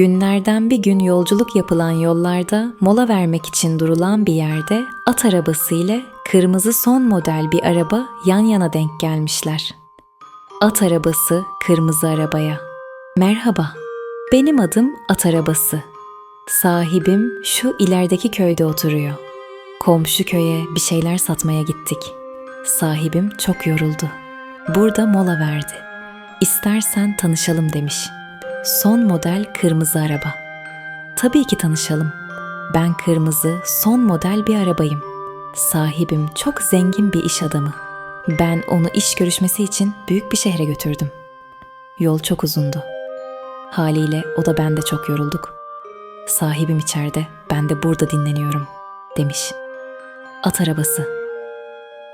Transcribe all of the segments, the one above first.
Günlerden bir gün yolculuk yapılan yollarda mola vermek için durulan bir yerde at arabası ile kırmızı son model bir araba yan yana denk gelmişler. At arabası kırmızı arabaya. Merhaba, benim adım at arabası. Sahibim şu ilerideki köyde oturuyor. Komşu köye bir şeyler satmaya gittik. Sahibim çok yoruldu. Burada mola verdi. İstersen tanışalım demiş. Son model kırmızı araba. Tabii ki tanışalım. Ben kırmızı, son model bir arabayım. Sahibim çok zengin bir iş adamı. Ben onu iş görüşmesi için büyük bir şehre götürdüm. Yol çok uzundu. Haliyle o da ben de çok yorulduk. Sahibim içeride, ben de burada dinleniyorum, demiş. At arabası.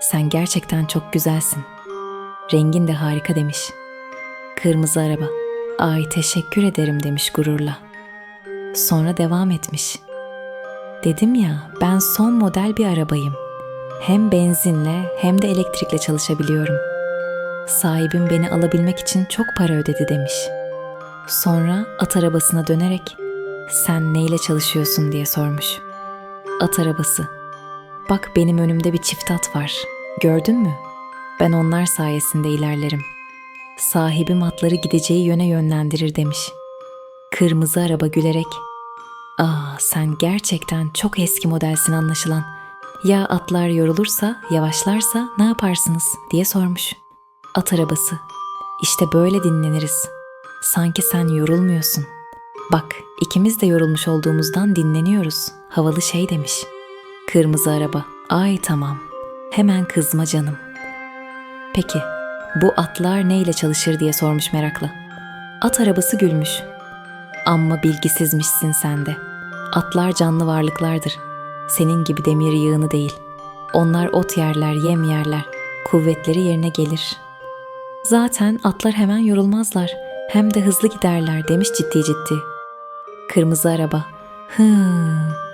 Sen gerçekten çok güzelsin. Rengin de harika demiş. Kırmızı araba. Ay teşekkür ederim demiş gururla. Sonra devam etmiş. Dedim ya ben son model bir arabayım. Hem benzinle hem de elektrikle çalışabiliyorum. Sahibim beni alabilmek için çok para ödedi demiş. Sonra at arabasına dönerek sen neyle çalışıyorsun diye sormuş. At arabası. Bak benim önümde bir çift at var. Gördün mü? Ben onlar sayesinde ilerlerim. Sahibim atları gideceği yöne yönlendirir demiş. Kırmızı araba gülerek Aa sen gerçekten çok eski modelsin anlaşılan. Ya atlar yorulursa, yavaşlarsa ne yaparsınız diye sormuş. At arabası. İşte böyle dinleniriz. Sanki sen yorulmuyorsun. Bak ikimiz de yorulmuş olduğumuzdan dinleniyoruz. Havalı şey demiş. Kırmızı araba. Ay tamam. Hemen kızma canım. Peki bu atlar neyle çalışır diye sormuş merakla. At arabası gülmüş. Amma bilgisizmişsin sen de. Atlar canlı varlıklardır. Senin gibi demir yığını değil. Onlar ot yerler, yem yerler. Kuvvetleri yerine gelir. Zaten atlar hemen yorulmazlar. Hem de hızlı giderler demiş ciddi ciddi. Kırmızı araba. Hı,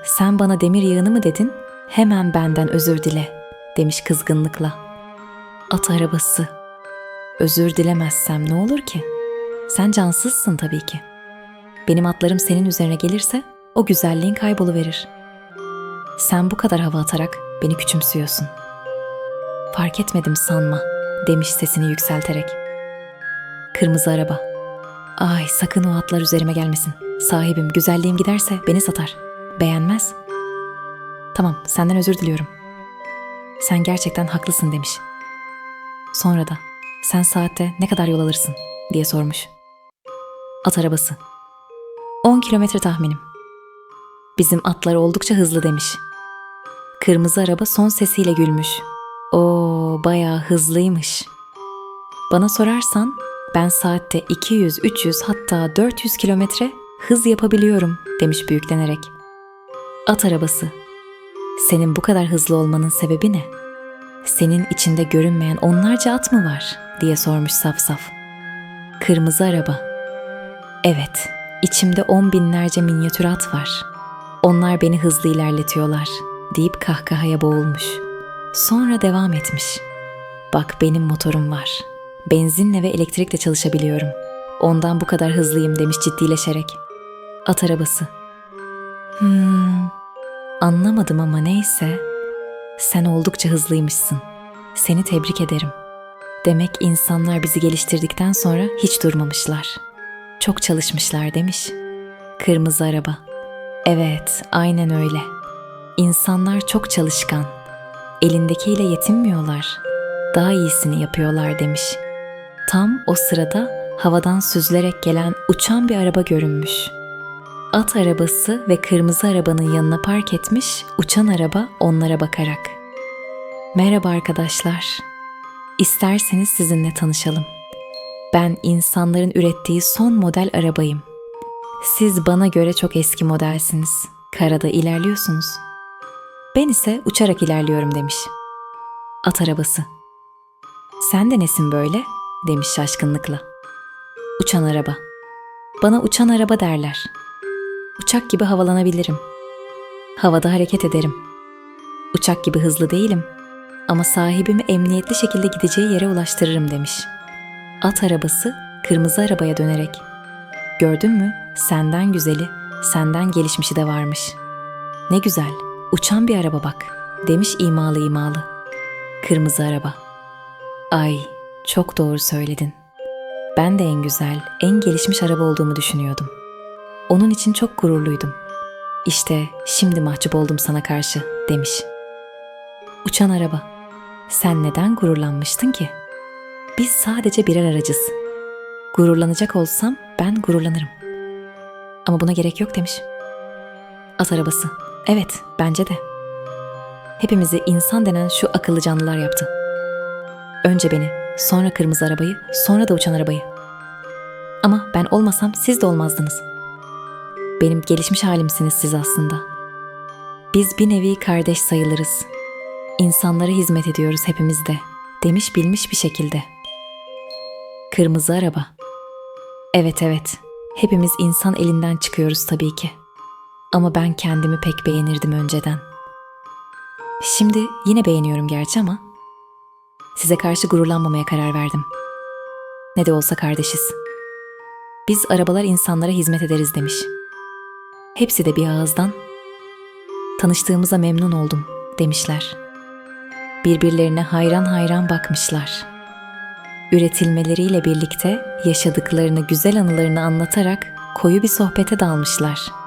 sen bana demir yığını mı dedin? Hemen benden özür dile demiş kızgınlıkla. At arabası. Özür dilemezsem ne olur ki? Sen cansızsın tabii ki. Benim atlarım senin üzerine gelirse o güzelliğin kayboluverir. Sen bu kadar hava atarak beni küçümsüyorsun. Fark etmedim sanma, demiş sesini yükselterek. Kırmızı araba. Ay sakın o atlar üzerime gelmesin. Sahibim güzelliğim giderse beni satar. Beğenmez. Tamam senden özür diliyorum. Sen gerçekten haklısın demiş. Sonra da sen saatte ne kadar yol alırsın diye sormuş. At arabası. 10 kilometre tahminim. Bizim atlar oldukça hızlı demiş. Kırmızı araba son sesiyle gülmüş. Oo bayağı hızlıymış. Bana sorarsan ben saatte 200, 300 hatta 400 kilometre hız yapabiliyorum demiş büyüklenerek. At arabası. Senin bu kadar hızlı olmanın sebebi ne? Senin içinde görünmeyen onlarca at mı var? Diye sormuş saf saf. Kırmızı araba. Evet, içimde on binlerce minyatür at var. Onlar beni hızlı ilerletiyorlar deyip kahkahaya boğulmuş. Sonra devam etmiş. Bak benim motorum var. Benzinle ve elektrikle çalışabiliyorum. Ondan bu kadar hızlıyım demiş ciddileşerek. At arabası. Hmm, anlamadım ama neyse. Sen oldukça hızlıymışsın. Seni tebrik ederim. Demek insanlar bizi geliştirdikten sonra hiç durmamışlar. Çok çalışmışlar demiş. Kırmızı araba. Evet, aynen öyle. İnsanlar çok çalışkan. Elindekiyle yetinmiyorlar. Daha iyisini yapıyorlar demiş. Tam o sırada havadan süzülerek gelen uçan bir araba görünmüş. At arabası ve kırmızı arabanın yanına park etmiş, uçan araba onlara bakarak. Merhaba arkadaşlar. İsterseniz sizinle tanışalım. Ben insanların ürettiği son model arabayım. Siz bana göre çok eski modelsiniz. Karada ilerliyorsunuz. Ben ise uçarak ilerliyorum demiş. At arabası. Sen de nesin böyle? demiş şaşkınlıkla. Uçan araba. Bana uçan araba derler. Uçak gibi havalanabilirim. Havada hareket ederim. Uçak gibi hızlı değilim ama sahibimi emniyetli şekilde gideceği yere ulaştırırım demiş. At arabası kırmızı arabaya dönerek Gördün mü? Senden güzeli, senden gelişmişi de varmış. Ne güzel, uçan bir araba bak, demiş imalı imalı. Kırmızı araba. Ay, çok doğru söyledin. Ben de en güzel, en gelişmiş araba olduğumu düşünüyordum. Onun için çok gururluydum. İşte şimdi mahcup oldum sana karşı, demiş. Uçan araba. Sen neden gururlanmıştın ki? Biz sadece birer aracız. Gururlanacak olsam ben gururlanırım. Ama buna gerek yok demiş. At arabası. Evet, bence de. Hepimizi insan denen şu akıllı canlılar yaptı. Önce beni, sonra kırmızı arabayı, sonra da uçan arabayı. Ama ben olmasam siz de olmazdınız. Benim gelişmiş halimsiniz siz aslında. Biz bir nevi kardeş sayılırız. İnsanlara hizmet ediyoruz hepimiz de, demiş bilmiş bir şekilde. Kırmızı araba. Evet evet, hepimiz insan elinden çıkıyoruz tabii ki. Ama ben kendimi pek beğenirdim önceden. Şimdi yine beğeniyorum gerçi ama size karşı gururlanmamaya karar verdim. Ne de olsa kardeşiz. Biz arabalar insanlara hizmet ederiz demiş. Hepsi de bir ağızdan tanıştığımıza memnun oldum demişler. Birbirlerine hayran hayran bakmışlar. Üretilmeleriyle birlikte yaşadıklarını güzel anılarını anlatarak koyu bir sohbete dalmışlar.